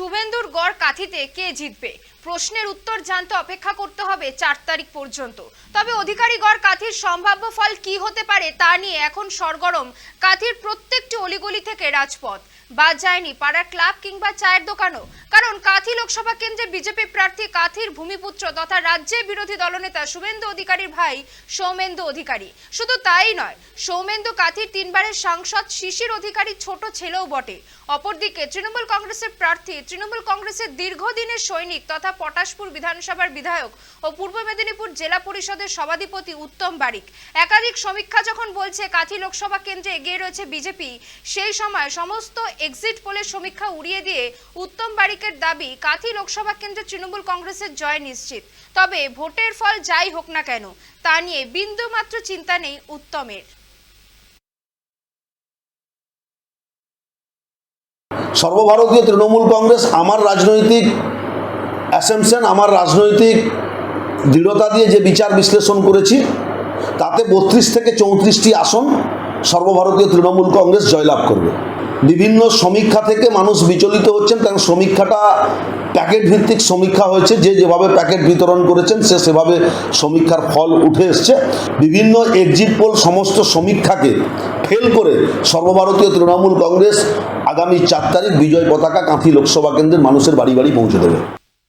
শুভেন্দুর গড় কাঁথিতে কে জিতবে? প্রশ্নের উত্তর জানতে অপেক্ষা করতে হবে চার তারিখ পর্যন্ত। তবে অধিকারী গড় কাঁথির সম্ভাব্য ফল কি হতে পারে তা নিয়ে এখন সরগরম। কাঁথির প্রত্যেকটি অলিগলি থেকে রাজপথ। বাদ যায়নি, পাড়ার ক্লাব কিংবা চায়ের দোকানও। কারণ কাথি লোকসভা কেন্দ্রে বিজেপি প্রার্থী কাথির ভূমিপুত্র তথা রাজ্যের বিরোধী দলনেতা শুভেন্দু অধিকারীর ভাই সৌমেন্দু অধিকারী। শুধু তাই নয়, সৌমেন্দু কাথির তিনবারের সাংসদ শিশির অধিকারী ছোট ছেলেও বটে। অপরদিকে তৃণমূল কংগ্রেসের প্রার্থী, তৃণমূল কংগ্রেসের দীর্ঘদিনের সৈনিক তথা পটাশপুর বিধানসভার বিধায়ক ও পূর্ব মেদিনীপুর জেলা পরিষদের সভাধিপতি উত্তম বারিক। একাধিক সমীক্ষা যখন বলছে কাথি লোকসভা কেন্দ্রে এগিয়ে রয়েছে বিজেপি, সেই সময় সমস্ত এক্সিট পোলের সমীক্ষা উড়িয়ে দিয়ে উত্তম বারিকের দাবি, কাথি লোকসভা কেন্দ্রে তৃণমূল কংগ্রেসের জয় নিশ্চিত। তবে ভোটের ফল যাই হোক না কেন, তা নিয়ে বিন্দুমাত্র চিন্তা নেই উত্তমের। সর্বভারতীয় তৃণমূল কংগ্রেস আমার রাজনৈতিক অ্যাসেমশন আমার রাজনৈতিক দৃঢ়তা দিয়ে যে বিচার বিশ্লেষণ করেছি, তাতে বত্রিশ থেকে চৌত্রিশটি আসন সর্বভারতীয় তৃণমূল কংগ্রেস জয়লাভ করবে। বিভিন্ন সমীক্ষা থেকে মানুষ বিচলিত হচ্ছেন, কারণ সমীক্ষাটা প্যাকেট ভিত্তিক সমীক্ষা হয়েছে, যে যেভাবে প্যাকেট বিতরণ করেছেন, সে সেভাবে সমীক্ষার ফল উঠে এসছে। বিভিন্ন এক্সিট পোল সমস্ত সমীক্ষাকে ফেল করে সর্বভারতীয় তৃণমূল কংগ্রেস আগামী চার তারিখ বিজয় পতাকা কাঁথি লোকসভা কেন্দ্রের মানুষের বাড়ি বাড়ি পৌঁছে দেবে।